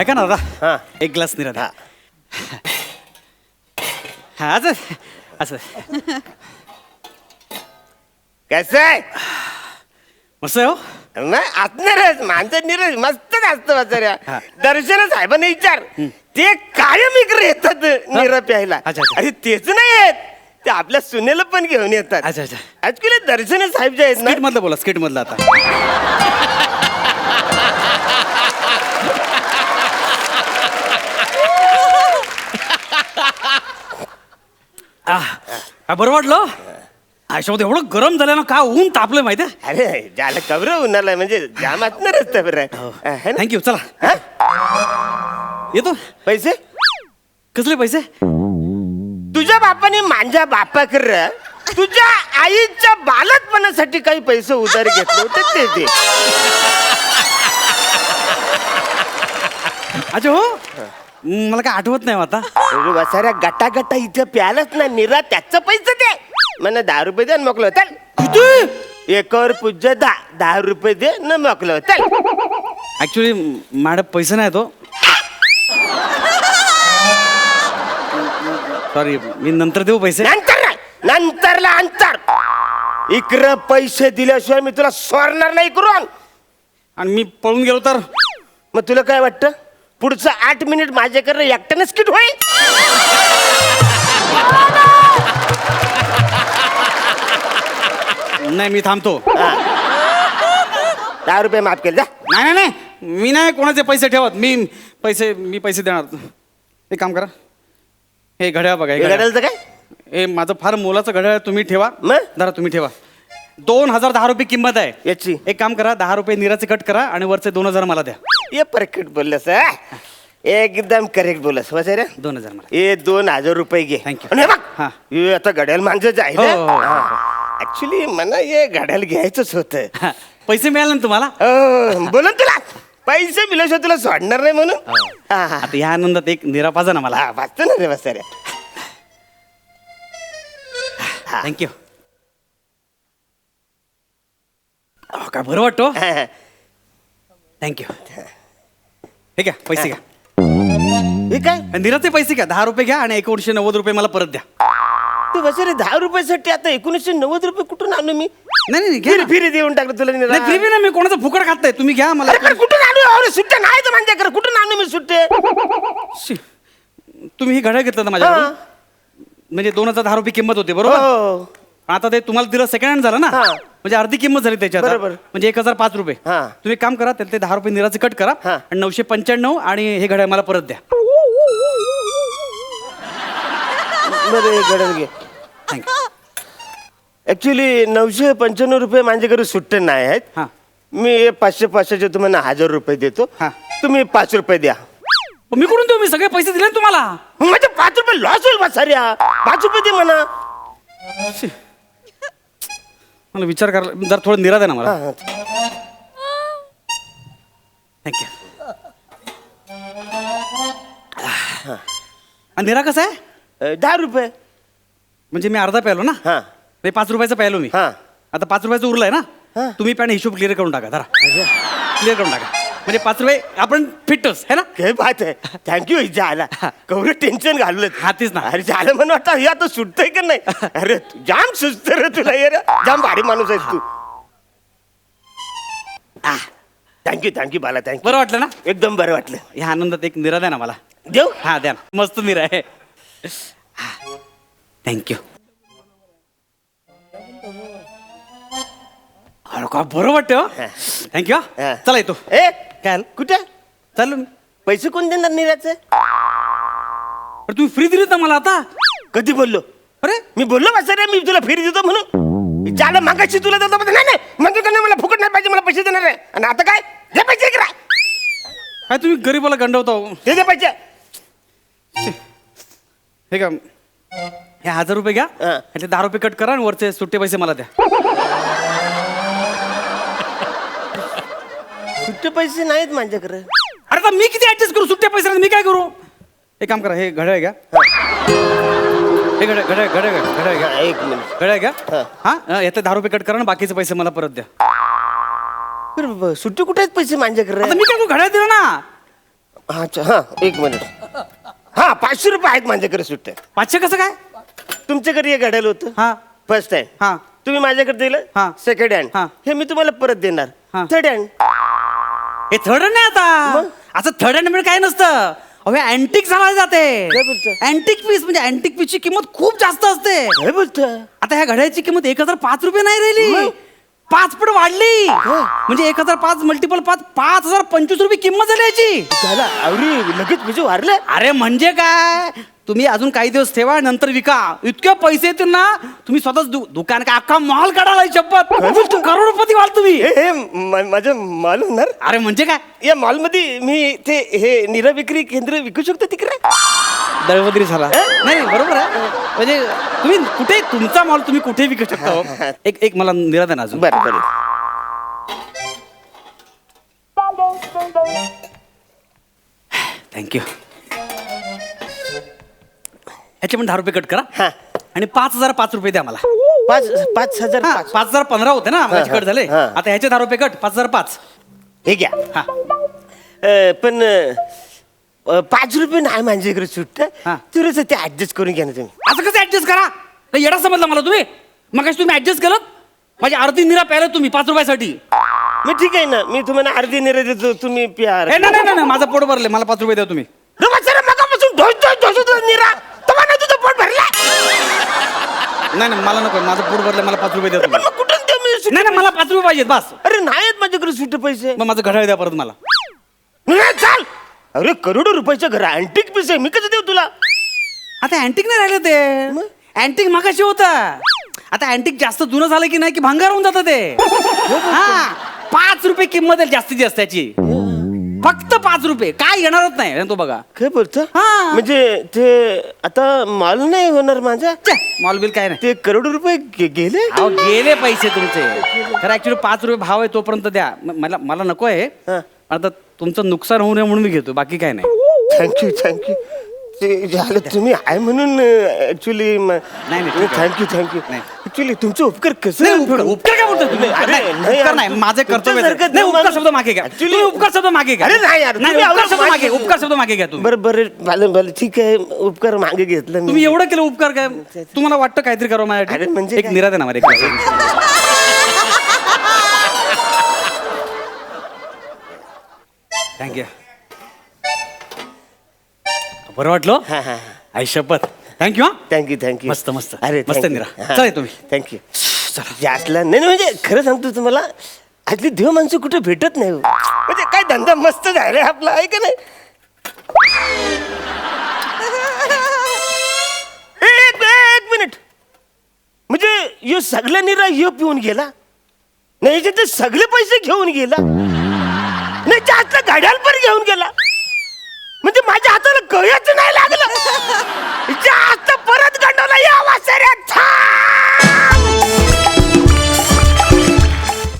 ऐका ना हा. दादा एक ग्लास निरा. हा. असं. असं. कसं? आहे मस्त आहे हो. नाही असणारच माणसं निरज मस्तच असतं वाचाऱ्या हा. दर्शन साहेबांना विचार. ते कायम इकडे येतात निरा प्यायला. अच्छा, अच्छा. अरे तेच नाही येत ते आपल्या सुनेला पण घेऊन येतात. अच्छा अच्छा. ऍक्च्युली दर्शन साहेब जे आहेत ना स्किट मधलं बोला स्किट मधलं आता. काय बरं वाटलं? आयुष्यामध्ये एवढं गरम झालं ना का ऊन तापलं माहिती अरे ज्याला कबर उन्हाला म्हणजे जाम असणारच तर हो. है ना? थँक्यू चला. हा? येतो? पैसे? कसले पैसे? तुझ्या बापाने माझ्या बापाकर तुझ्या आईच्या बालकपणासाठी काही पैसे उधार घेतले होते ते दे. अच्छा हो. मला काय आठवत नाही हो आता. अरे वसाऱ्या गटा गटा इथं प्यालच ना निरा त्याचं पैसे दे. मला दहा रुपये दे न मोकलं चल. एकावर पूज्य दहा दहा रुपये दे न मोकलं चल. ऍक्च्युली मॅडम पैसे नाही तो सॉरी मी नंतर देऊ पैसे. नंतर नाही नंतरला अंतर. इकडं पैसे दिल्याशिवाय मी तुला सोडणार नाही करून आणि मी पळून गेलो तर? मग तुला काय वाटतं? पुढचं आठ मिनिट माझ्याकडे एकट्यानंच किट होईल. नाही मी थांबतो. दहा रुपये माफ केले जा. नाही नाही नाही. मी नाही कोणाचे पैसे ठेवत. मी पैसे मी पैसे देणार. एक काम करा. हे घड्याळ बघा हे घड्याळ. घडायचं काय? हे माझं फार मोलाचं घड्याळ आहे, तुम्ही ठेवा. मग? जरा तुम्ही ठेवा. दोन हजार दहा रुपये किंमत आहे. याची. एक काम करा दहा रुपये निराचे कट करा आणि वरचे दोन हजार मला द्या. ये परफेक्ट बोललंस हा? एकदम करेक्ट बोलस रे दोन हजार मला. हे दोन हजार रुपये घे. Thank you. आणि हे बघ हा. हे आता घड्याल माणसं आहे हो, हो, हो. ऍक्च्युली मला हे घड्याल घ्यायचंच होतं. हा, पैसे मिळाले ना तुम्हाला? हो, बोलून तुला. पैसे मिळाल्याशिवाय तुला सोडणार नाही म्हणून. हा, हा. आता ह्या आनंदात एक निरा पाजा ना मला. हा, वाचतो ना रे बसाऱ्या थँक्यू काय बरं वाटतो? थँक्यू हे घ्या पैसे घ्या. हे काय? निराचे पैसे घ्या. दहा रुपये घ्या आणि एकोणीसशे नव्वद रुपये मला परत द्या. तू बसारे दहा रुपयासाठी आता एकोणीसशे नव्वद रुपये कुठून आणू मी? नाही नाही घ्या फिर ना. फिरी देऊन टाकलं तुला निरा. नाही फ्री नाही मी कोणाचं फुकट खात नाही तुम्ही घ्या मला अरे पण कुठून आणू? अरे सुट्ट्या नाही तर माझ्याकडे. कुठून आणू मी सुट्टे? शी. तुम्ही ही घड्याळ घेतलं ना माझ्याकडून. म्हणजे दोन हजार दहा रुपये किंमत होती बरोबर? हो. आता ते तुम्हाला दिलं सेकंड हँड झालं ना हा. म्हणजे अर्धी किंमत झाली त्याची आता. बरोबर. म्हणजे एक हजार पाच रुपये हा. तुम्ही एक काम करा त्याला ते दहा रुपये निराचे कट करा हा. आणि नऊशे पंच्याण्णव आणि हे घड्याळ मला परत द्या बरं हे घे ऍक्च्युली नऊशे पंच्याण्णव रुपये माझ्याकडे सुट्टे नाही आहेत हा मी हे पाचशे पाचशेचे तुम्हाला हजार रुपये देतो हा. तुम्ही पाच रुपये द्या मी कुठून देऊ मी सगळे पैसे दिले ना तुम्हाला म्हणजे पाच रुपये लॉस होईल बा साऱ्या पाच रुपये दे म्हणा शी. मला विचार करायला जरा थोडं निरा द्या ना मला. हा, थँक्यू आणि निरा कसा आहे? अ, दहा रुपये. म्हणजे मी अर्धा प्यालो ना? हा. नाही पाच रुपयाचा प्यालो मी. हा. आता पाच रुपयाचं उरलंय हा. ना तुम्ही पॅन हिशोब क्लिअर करून टाका जरा क्लिअर करून टाका. म्हणजे पाच रुपये आपण फिटच है ना? काय बात आहे थँक्यू झाला कवरं टेन्शन घाललं हा, तेच ना. अरे झालं म्हणून वाटतं हे आता सुटतंय का नाही? अरे तू जाम सुचत रे तुला ये रे. जाम भारी माणूस आहेस तू. थँक्यू थँक्यू बाला थँक्यू बरं वाटलं ना? एकदम बरं वाटलं. ह्या आनंदात एक निरा द्या ना मला. देऊ? हा द्या ना. मस्त निरा आहे. थँक्यू अरे का बरं वाटतं थँक्यू हा. चला येतो. ए! काय? कुठे? चाललो मी. पैसे कोण देणार निराचे अरे तुम्ही फ्री दिलीत ना मला आता. कधी बोललो? अरे? मी बोललो बा सर मी तुला फेरी देतो म्हणून. झालं मागाशी तुला देतो नाही नाही म्हणजे का नाही मला फुकट नाही पाहिजे मला पैसे देणार आहे. आणि आता काय? दे पैसे करा काय तुम्ही गरीबाला गंडवता हो? दे दे पैसे. हे का हे हजार रुपये घ्या. हा. ते दहा रुपये कट करा आणि वरचे सुट्टे पैसे मला द्या. सुट्टे पैसे नाहीत माझ्याकडे. अरे आता मी किती ऍडजस्ट करू सुट्टे पैसे मी काय करू? एक काम करा हे घड्याळ घ्या. हे. घड्याळ घड्याळ घड्याळ घ्या घड्याळ घ्या. एक मिनिट. घड्याळ घ्या. हा. हा यातले दहा रुपये कट करा बाकीचे पैसे मला परत द्या. बरं, बरं, सुट्टे कुठे आहेत पैसे माझ्याकडे? आता मी काय करू घड्याळ दिलं ना. अच्छा हा एक मिनिट. हा पाचशे रुपये आहेत माझ्याकडे सुट्टे. पाचशे कसं काय? तुमच्याकडे हे घडायला होतं. हा. फर्स्ट हँड हा. तुम्ही माझ्याकडे दिलं. हा. सेकंड हँड हा. हे मी तुम्हाला परत देणार. हा. थर्ड हँड हे थर्ड नाही आता? असं थर्ड हँड म्हणजे काय नसतं? अहो अँटिक झाला जाते? अँटिक पीस म्हणजे अँटिक पीसची किंमत खूप जास्त असते. आता ह्या घड्याची किंमत एक हजार पाच रुपये नाही राहिली? पाच पट वाढली. म्हणजे एक हजार पाच मल्टिपल पाच पाच हजार पंचवीस रुपये किंमत झाली याची. लगेच म्हणजे वारलं. अरे म्हणजे काय? तुम्ही अजून काही दिवस ठेवा नंतर विका. इतके पैसे येतील ना तुम्ही स्वतःच दु- दुकान का अख्खा मॉल काढायला शपथ? करोडपती व्हाल तुम्ही. हे हे म- माझं माल होणार? अरे म्हणजे काय? या मॉलमध्ये मी ते हे निरा विक्री केंद्र विकू शकतो तिकडे? दळबद्री झाला. नाही बरोबर आहे. म्हणजे तुम्ही कुठे तुमचा मॉल तुम्ही कुठे विकू शकता? हो. एक एक मला निरादन अजून. बरं बरं. थँक्यू ह्याचे पण दहा रुपये कट करा. हा. आणि पाच हजार पाच रुपये द्या मला. पाच पाच हजार हा, पाच. पाच हजार पंधरा होते ना माझे हा, कट झाले. हा. आता ह्याचे दहा रुपये कट पाच हजार पाच. हे घ्या. हा. अ, पण अ, पाच रुपये नाही माझ्याकडे सुट्ट. हा. थोडंसं ते ऍडजस्ट करून घ्या ना तुम्ही. असं कसं ऍडजस्ट करा? नाही, येडा समजला मला तुम्ही. मग तुम्ही ऍडजस्ट केलं? माझी अर्धी निरा प्यायला तुम्ही पाच रुपयासाठी. मग ठीक आहे ना मी तुम्हाला अर्धी निरा देतो तुम्ही प्या. ए, नाही नाही, नाही नाही, माझं पोट भरले मला पाच रुपये द्या तुम्ही. नाही नाही मला नको माझं पोट भरले मला पाच रुपये द्या तुम्ही. मग कुठून देऊ मी सुट्टे नाही नाही मला पाच रुपये पाहिजेत बस. अरे नाही आहेत माझ्याकडे सुट्टे पैसे. मग माझं घड्याळ द्या परत मला. नाही चाल. अरे करोडो रुपयाचं घर अँटिक पीस आहे मी कसं देऊ तुला? आता अँटिक नाही राहिलं ते. अँटिक मागाशी होता. आता अँटिक जास्त जुनं झालं की नाही की भांगार होऊन जातं ते. हा पाच रुपये किंमत आहे जास्तीत जास्त त्याची. फक्त पाच रुपये. काय येणारच नाही तो बघा. काय बोलतो? हा. म्हणजे ते आता माल नाही होणार माझा मॉल बिल काय नाही. ते करोडो रुपये गे- गेले? अहो गेले पैसे तुमचे. खरं ऍक्च्युली पाच रुपये भाव आहे तोपर्यंत द्या. म- मला मला नको आहे हा. आता तुमचं नुकसान होऊ नये म्हणून मी घेतो. बाकी काय नाही. थँक्यू थँक्यू ते झालं तुम्ही आहे म्हणून ऍक्च्युली नाही, ठीक आहे. थँक्यू थँक्यू नाही. ऍक्च्युली तुमचं उपकार कसं नाही उपकार उपकार काय बोलतोय तुम्ही? अरे, नाही, नाही उपकार यार, नाही माझे कर्तव्य आहे. तुमच्यासारखं नाही उपकार शब्द मागे घ्या. Actually- तुम्ही उपकार शब्द मागे घ्या. अरे नाही यार, नाही तुम्ही उपकार शब्द मागे उपकार शब्द मागे घ्या तुम्ही. बरं बरं झालं बरं ठीक आहे. उपकार मागे घेतलं तुम्ही एवढं केलं उपकार काय? तुम्हाला वाटतं काहीतरी करावं अरे, माझ्यासाठी म्हणजे एक काय? ना मला एक थँक्यू बरं वाटलं? हा हा आई शपथ. थँक्यू हा. थँक्यू थँक्यू मस्त, मस्त. अरे मस्त निरा. चला तुम्ही. थँक्यू चला. जासला नाही नाही, म्हणजे खरं सांगतो तुम्हाला आतली देव माणसं कुठे भेटत नाही हो. म्हणजे काय धंदा मस्त झालाय आपला आहे का नाही? एक एक मिनिट. म्हणजे यो सगळ्या निरा यो पिऊन गेला? नाही याचे ते सगळे पैसे घेऊन गेला? नाही जास्त गाड्याला पण घेऊन गेला? म्हणजे माझ्या हाताला गळच नाही लागलं. परत गंडवला या वासऱ्यात